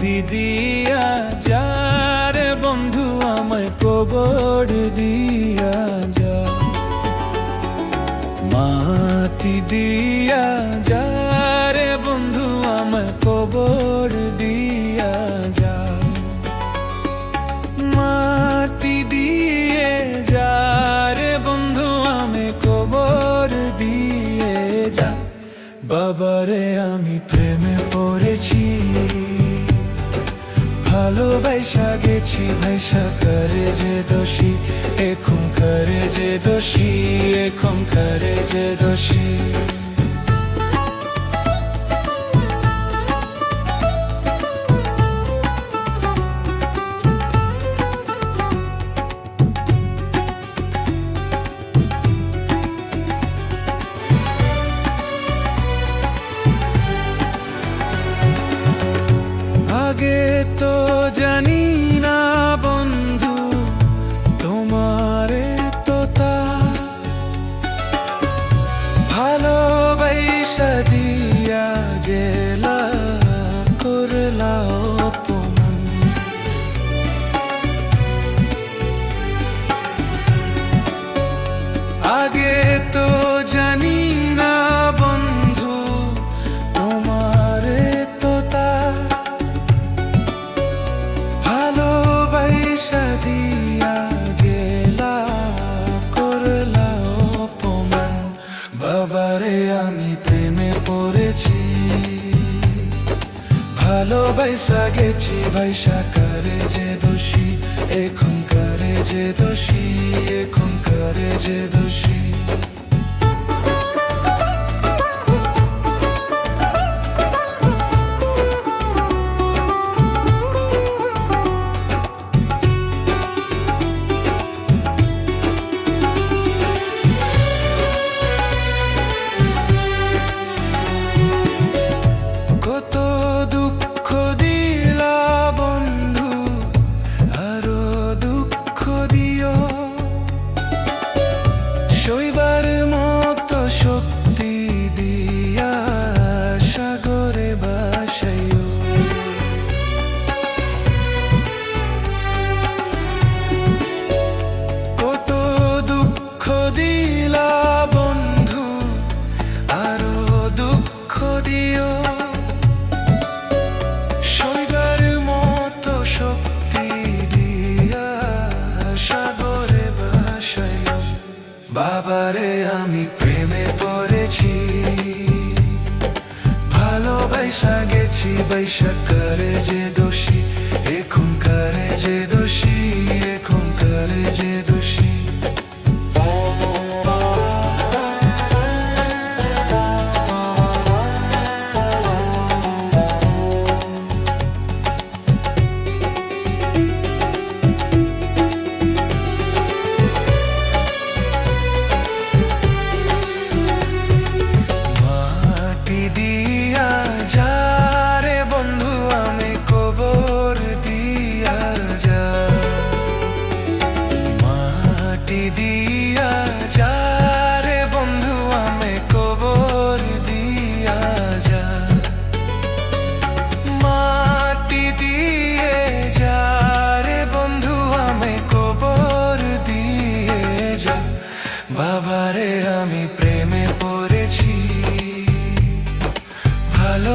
দিয়া, যারে বন্ধু আমায় কবর দিয়া যা মাটি দিয়া, যারে বন্ধু আমায় কবর দিয়া যা মাটি দিয়ে, যারে বন্ধু আমি কবর দিয়ে যা বাবারে ভাইসা করে যে দোষী এখন করে যে দোষী এখন করে যে দোষী। আগে তো জানি ভালোবাসা দিয়া ভালোবাসা গেছি বৈশা করে যে দোষী এখন করে যে দোষী এখন করে যে দোষী। বন্ধু আরও দুঃখ দিও। শক্তি দিয়া সাগরে বাবারে আমি প্রেমে পড়েছি। ভালোবাসা গেছি বৈশা